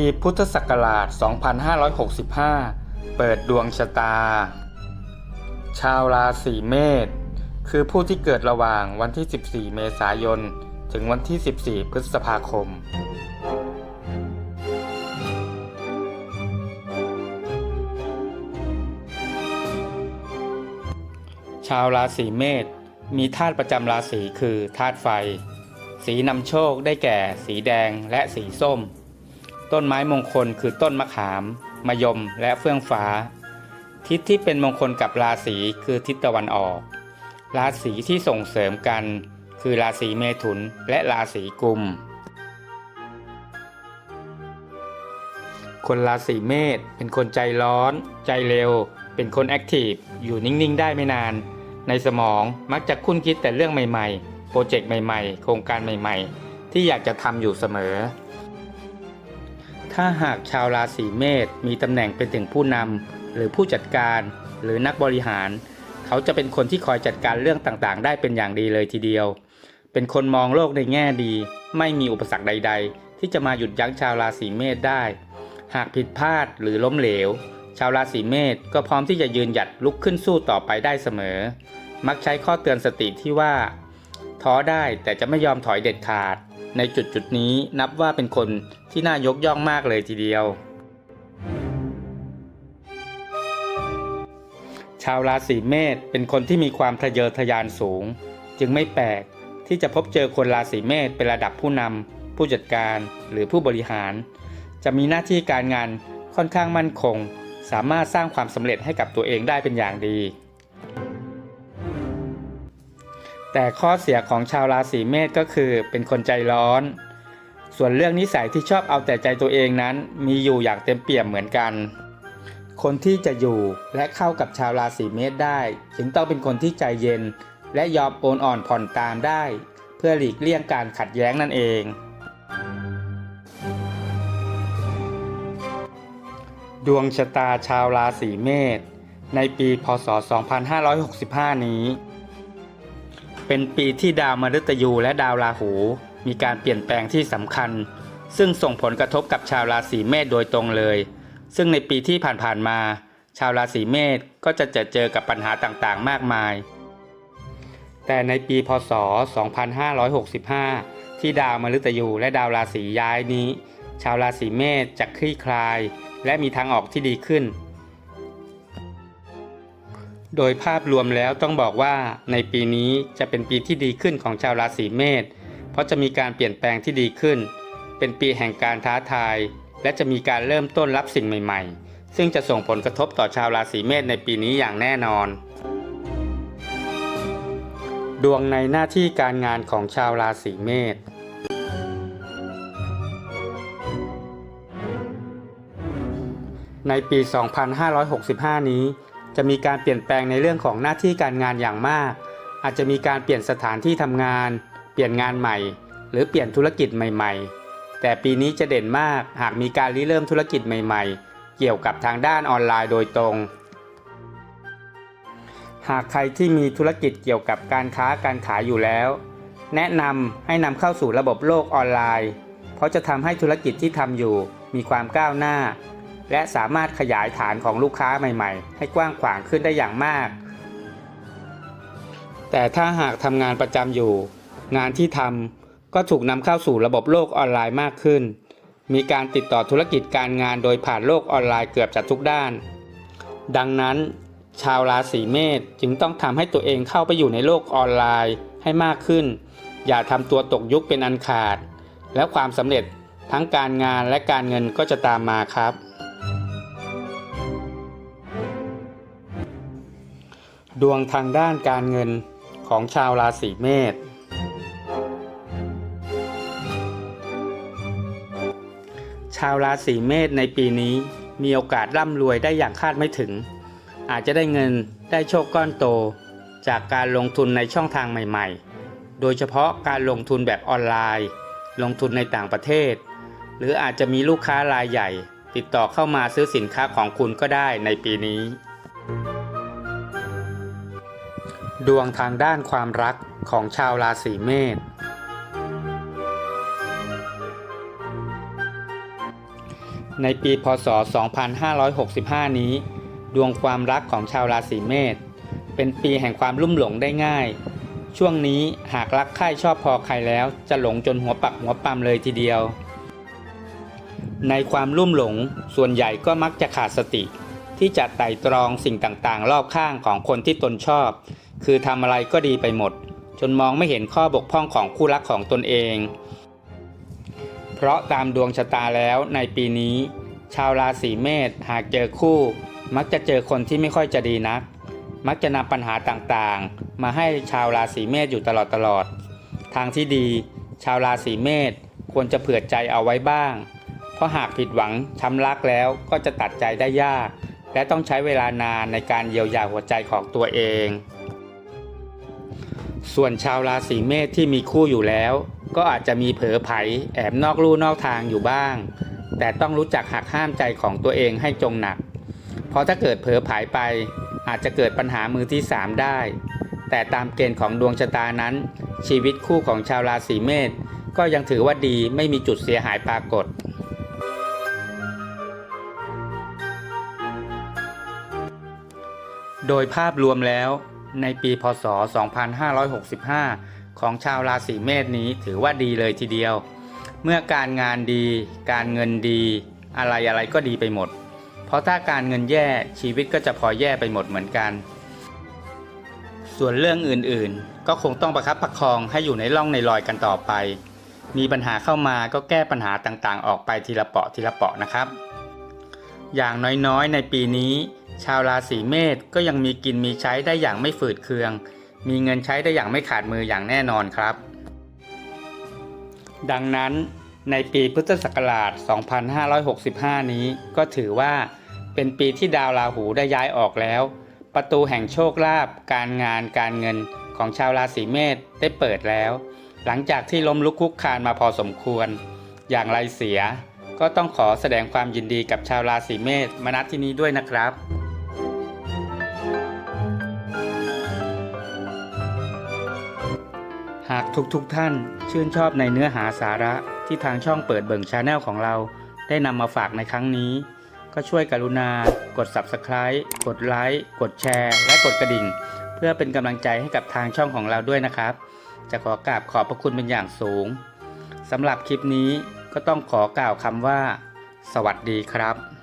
ปีพุทธศักราช 2565 เปิดดวงชะตา ชาวราศีเมษคือผู้ที่เกิดระหว่างวันที่ 14 เมษายน ถึงวันที่ 14 พฤษภาคม ชาวราศีเมษมีธาตุประจำราศีคือธาตุไฟ สีนำโชคได้แก่ สีแดงและสีส้ม ต้นไม้มงคลคือต้นมะขามมะยมและเฟื่องฟ้า ทิศที่เป็นมงคลกับราศีคือทิศตะวันออก ราศีที่ส่งเสริมกัน คือราศีเมถุนและราศีกุม คนราศีเมษเป็นคนใจร้อน ใจเร็ว เป็นคนแอคทีฟอยู่นิ่งๆ ได้ไม่นาน ในสมองมักจะคุ้นคิดแต่เรื่องใหม่ๆ โปรเจกต์ใหม่ๆ โครงการใหม่ๆ ที่อยากจะทำอยู่เสมอ ถ้าหากชาวราศีเมษมีตำแหน่งเป็นถึงผู้นำหรือผู้จัดการหรือนักบริหาร เขาจะเป็นคนที่คอยจัดการเรื่องต่างๆ ได้เป็นอย่างดีเลยทีเดียว เป็นคนมองโลกในแง่ดี ไม่มีอุปสรรคใด ๆ ที่จะมาหยุดยั้งชาวราศีเมษได้ หากผิดพลาดหรือล้มเหลว ชาวราศีเมษก็พร้อมที่จะยืนหยัดลุกขึ้นสู้ต่อไปได้เสมอ มักใช้ข้อเตือนสติที่ว่า ท้อได้แต่จะไม่ยอมถอยเด็ดขาด ในจุดจุดนี้นับว่าเป็นคนที่น่ายกย่องมากเลยทีเดียว ชาวราศีเมษเป็นคนที่มีความทะเยอทะยานสูง จึงไม่แปลกที่จะพบเจอคนราศีเมษเป็นระดับผู้นำผู้จัดการหรือผู้บริหาร จะมีหน้าที่การงานค่อนข้างมั่นคง สามารถสร้างความสำเร็จให้กับตัวเองได้เป็นอย่างดี แต่ข้อเสียของชาวราศีเมษก็คือเป็นคนใจร้อน ส่วนเรื่องนิสัยที่ชอบเอาแต่ใจตัวเองนั้นมีอยู่อย่างเต็มเปี่ยมเหมือนกัน คนที่จะอยู่และเข้ากับชาวราศีเมษได้จึงต้องเป็นคนที่ใจเย็น และยอมโอนอ่อนผ่อนตามได้ เพื่อหลีกเลี่ยงการขัดแย้งนั่นเอง ดวงชะตาชาวราศีเมษในปีพศ 2565 นี้ เป็นปีที่ดาวมฤตยูและดาวราหู มีการเปลี่ยนแปลงที่สำคัญ ซึ่งส่งผลกระทบกับชาวราศีเมษโดยตรงเลย ซึ่งในปีที่ผ่านๆมา ชาวราศีเมษก็จะเจอเจอกับปัญหาต่างๆ มากมาย แต่ในปีพศ 2565 ที่ดาวมฤตยูและดาวราศีย้ายนี้ ชาวราศีเมษจะคลี่คลาย และมีทางออกที่ดีขึ้น โดยภาพรวมแล้วต้องบอกว่าในปีนี้จะเป็นปีที่ดีขึ้นของชาวราศีเมษ เพราะจะมีการเปลี่ยนแปลงที่ดีขึ้น เป็นปีแห่งการท้าทาย และจะมีการเริ่มต้นรับสิ่งใหม่ ๆ ซึ่งจะส่งผลกระทบต่อชาวราศีเมษในปีนี้อย่างแน่นอน ดวงในหน้าที่การงานของชาวราศีเมษในปี 2565 นี้ จะมีการเปลี่ยนแปลงในเรื่องของหน้าที่การงานอย่างมาก อาจจะมีการเปลี่ยนสถานที่ทำงาน เปลี่ยนงานใหม่ หรือเปลี่ยนธุรกิจใหม่ ๆ แต่ปีนี้จะเด่นมากหากมีการริเริ่มธุรกิจใหม่ ๆ เกี่ยวกับทางด้านออนไลน์โดยตรง หากใครที่มีธุรกิจเกี่ยวกับการค้าการขายอยู่แล้ว แนะนำให้นำเข้าสู่ระบบโลกออนไลน์ เพราะจะทำให้ธุรกิจที่ทำอยู่มีความก้าวหน้า และสามารถขยายฐานของลูกค้าใหม่ๆ ให้กว้างขวางขึ้นได้อย่างมาก แต่ถ้าหากทำงานประจำอยู่ งานที่ทำก็ถูกนำเข้าสู่ระบบโลกออนไลน์มากขึ้น มีการติดต่อธุรกิจการงานโดยผ่านโลกออนไลน์เกือบจะทุกด้าน ดังนั้น ชาวราศีเมษจึงต้องทำให้ตัวเองเข้าไปอยู่ในโลกออนไลน์ให้มากขึ้น อย่าทำตัวตกยุคเป็นอันขาด แล้วความสำเร็จทั้งการงานและการเงินก็จะตามมาครับ ดวงทางด้านการเงินของชาวราศีเมษ ชาวราศีเมษในปีนี้มีโอกาสร่ำรวยได้อย่างคาดไม่ถึง อาจจะได้เงินได้โชคก้อนโต จากการลงทุนในช่องทางใหม่ๆ โดยเฉพาะการลงทุนแบบออนไลน์ ลงทุนในต่างประเทศ หรืออาจจะมีลูกค้ารายใหญ่ ติดต่อเข้ามาซื้อสินค้าของคุณก็ได้ในปีนี้ ดวงทางด้านความรักของชาวราศีเมษ ในปีพศ 2565 นี้ ดวงความรักของชาวราศีเมษ เป็นปีแห่งความลุ่มหลงได้ง่าย ช่วงนี้หากรักใคร่ชอบพอใครแล้วจะหลงจนหัวปักหัวปั๊มเลยทีเดียว ในความลุ่มหลงส่วนใหญ่ก็มักจะขาดสติ ที่จะไต่ตรองสิ่งต่างๆ รอบข้างของคนที่ตนชอบ คือทำอะไรก็ดีไปหมด จนมองไม่เห็นข้อบกพร่องของคู่รักของตนเอง เพราะตามดวงชะตาแล้วในปีนี้ ชาวราศีเมษหากเจอคู่ มักจะเจอคนที่ไม่ค่อยจะดีนัก มักจะนำปัญหาต่างๆ มาให้ชาวราศีเมษอยู่ตลอดตลอด ทางที่ดี ชาวราศีเมษควรจะเผื่อใจเอาไว้บ้าง เพราะหากผิดหวังช้ำรักแล้วก็จะตัดใจได้ยาก และต้องใช้เวลานานในการเยียวยาหัวใจของตัวเอง ส่วนชาวราศีเมษที่มีคู่อยู่แล้ว ก็อาจจะมีเผลอไผแอบนอกลู่นอกทางอยู่บ้าง แต่ต้องรู้จักหักห้ามใจของตัวเองให้จงหนัก เพราะถ้าเกิดเผลอไผไป อาจจะเกิดปัญหามือที่ 3 ได้ แต่ตามเกณฑ์ของดวงชะตานั้น ชีวิตคู่ของชาวราศีเมษก็ยังถือว่าดีไม่มีจุดเสียหายปรากฏโดยภาพรวมแล้ว ในปีพศ 2565 ของชาวราศีเมษนี้ถือว่าดีเลยทีเดียว เมื่อการงานดี การเงินดี อะไรอะไรก็ดีไปหมด เพราะถ้าการเงินแย่ชีวิตก็จะพอแย่ไปหมดเหมือนกัน ส่วนเรื่องอื่นๆ ก็คงต้องประคับประคองให้อยู่ในร่องในรอยกันต่อไป มีปัญหาเข้ามาก็แก้ปัญหาต่างๆ ออกไปทีละเปาะทีละเปาะนะครับ อย่างน้อยๆ ในปีนี้ ชาวราศีเมษก็ยังมีกินมีใช้ได้อย่างไม่ฝืดเคือง มีเงินใช้ได้อย่างไม่ขาดมืออย่างแน่นอนครับ ดังนั้นในปีพุทธศักราช 2565 นี้ก็ถือว่าเป็นปีที่ดาวราหูได้ย้ายออกแล้ว ประตูแห่งโชคลาภการงานการเงินของชาวราศีเมษได้เปิดแล้ว หลังจากที่ล้มลุกคลุกคลานมาพอสมควร อย่างไรเสีย ก็ต้องขอแสดงความยินดีกับชาวราศีเมษมาณที่นี้ด้วยนะครับ ทุกๆทท่านชื่นชอบในเนื้อหาสาระที่ทางช่องเปิดเบิ่งชาแนลของเรา ได้นำมาฝากในครั้งนี้ ก็ช่วยกรุณากด Subscribe กดไลค์กดแชร์ และกดกระดิ่ง เพื่อเป็นกำลังใจให้กับทางช่องของเราด้วยนะครับ จะขอกราบขอบพระคุณเป็นอย่างสูงสำหรับคลิปนี้ก็ต้องขอกล่าวคำว่า สวัสดีครับ